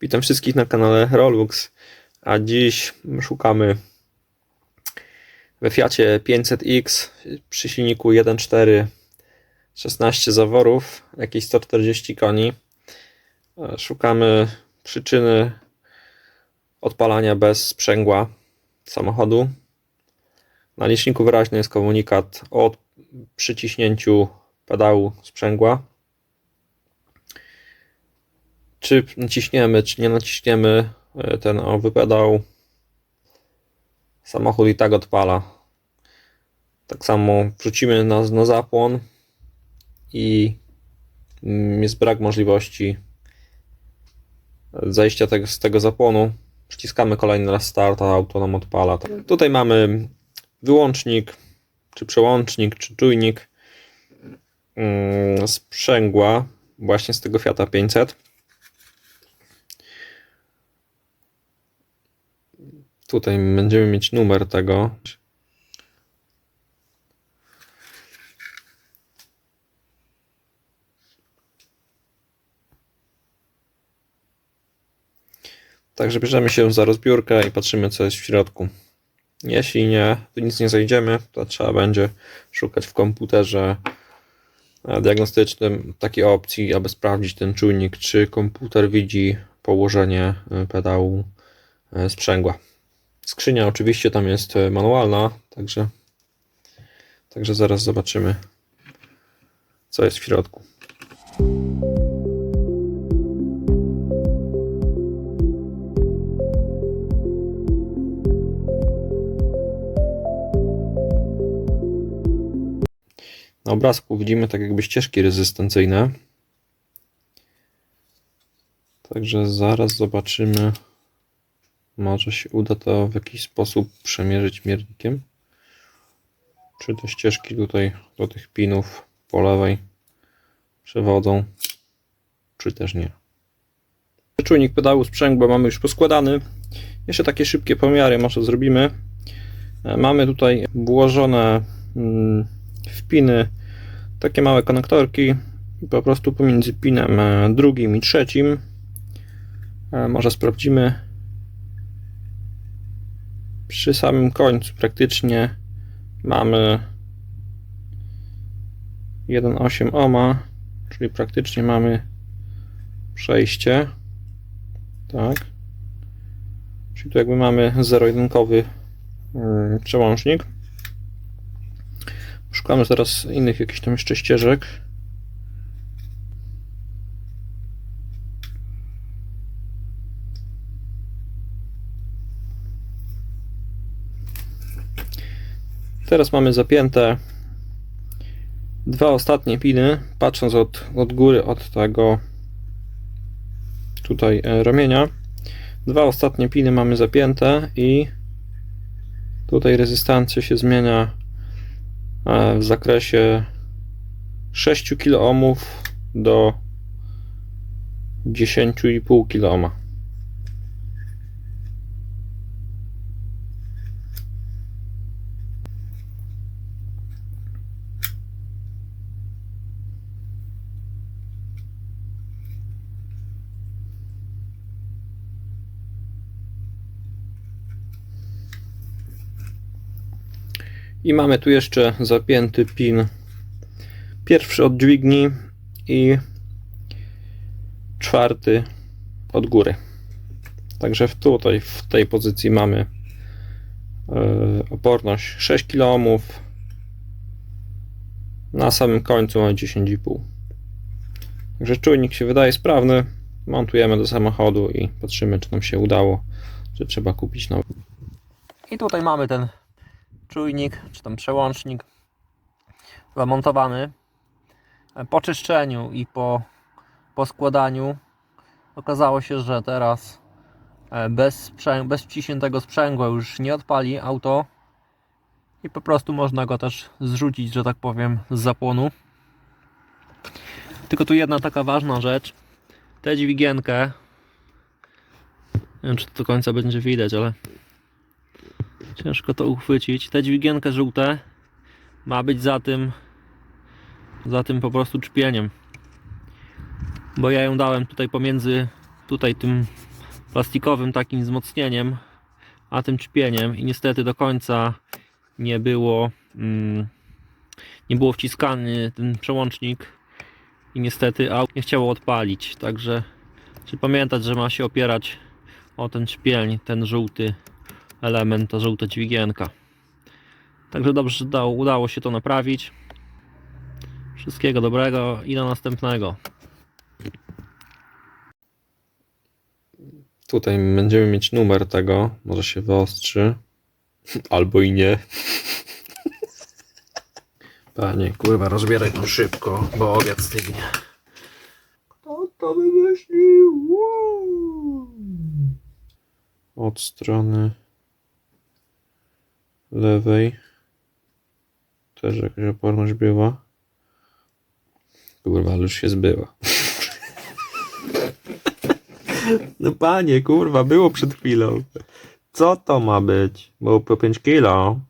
Witam wszystkich na kanale Rolux, a dziś szukamy we Fiacie 500X przy silniku 1.4 16 zaworów, jakieś 140 koni. E, Szukamy przyczyny odpalania bez sprzęgła samochodu. Na liczniku wyraźny jest komunikat o przyciśnięciu pedału sprzęgła czy naciśniemy, czy nie naciśniemy e, ten owy pedał, samochód i tak odpala. Tak samo wrzucimy na, na zapłon i mm, jest brak możliwości zejścia tego, z tego zapłonu. Przyciskamy kolejny raz start, a auto nam odpala. Tutaj mamy wyłącznik, czy przełącznik, czy czujnik mm, sprzęgła właśnie z tego Fiata 500. Tutaj będziemy mieć numer tego. Także bierzemy się za rozbiórkę i patrzymy, co jest w środku. Jeśli nie, to nic nie znajdziemy, to trzeba będzie szukać w komputerze e, diagnostycznym takiej opcji, aby sprawdzić ten czujnik, czy komputer widzi położenie e, pedału e, sprzęgła. Skrzynia oczywiście tam jest e, manualna, także, także zaraz zobaczymy, co jest w środku. Na obrazku widzimy tak jakby ścieżki rezystencyjne. Także zaraz zobaczymy. Może się uda to w jakiś sposób przemierzyć miernikiem. Czy te ścieżki tutaj do tych pinów po lewej przewodzą, czy też nie. Czujnik pedału sprzęgła mamy już poskładany. Jeszcze takie szybkie pomiary może zrobimy. E, Mamy tutaj włożone mm, w piny takie małe konektorki po prostu pomiędzy pinem e, drugim i trzecim e, może sprawdzimy przy samym końcu praktycznie mamy 1,8 ohma, czyli praktycznie mamy przejście. Tak. Czyli tu jakby mamy zero-jedynkowy yy, przełącznik. Szukamy teraz innych jakichś tam jeszcze ścieżek. Teraz mamy zapięte dwa ostatnie piny, patrząc od, od góry, od tego tutaj e, ramienia. Dwa ostatnie piny mamy zapięte i tutaj rezystancja się zmienia e, w zakresie 6 kOhm do 10,5 kOhm. I mamy tu jeszcze zapięty pin pierwszy od dźwigni i czwarty od góry. Także w tutaj w tej pozycji mamy e, oporność 6 kOhm. Na samym końcu mamy 10,5. Także czujnik się wydaje sprawny. Montujemy do samochodu i patrzymy, czy nam się udało, czy trzeba kupić nowy. I tutaj mamy ten czujnik, czy tam przełącznik zamontowany. Po czyszczeniu i po, po składaniu okazało się, że teraz e, bez, bez wciśniętego sprzęgła już nie odpali auto i po prostu można go też zrzucić, że tak powiem, z zapłonu. Tylko tu jedna taka ważna rzecz. Tę dźwigienkę nie wiem, czy to do końca będzie widać, ale Ciężko to uchwycić. Te dźwigienkę żółte ma być za tym za tym po prostu czpieniem. Bo ja ją dałem tutaj pomiędzy tutaj tym plastikowym takim wzmocnieniem, a tym czpieniem i niestety do końca nie było mm, nie było wciskany ten przełącznik i niestety auto nie chciało odpalić, także trzeba pamiętać, że ma się opierać o ten czpień, ten żółty element, ta żółta dźwigienka. Także dobrze, że dało, udało się to naprawić. Wszystkiego dobrego i do następnego. Tutaj będziemy mieć numer tego, może się wyostrzy, albo i nie. Panie, kurwa, rozbieraj to szybko, bo obiad stygnie. Kto to wymyślił? Od strony lewej też jakaś oporność była. Kurwa, ale już się zbyła. No panie, kurwa, było przed chwilą. Co to ma być? Było po 5 kilo.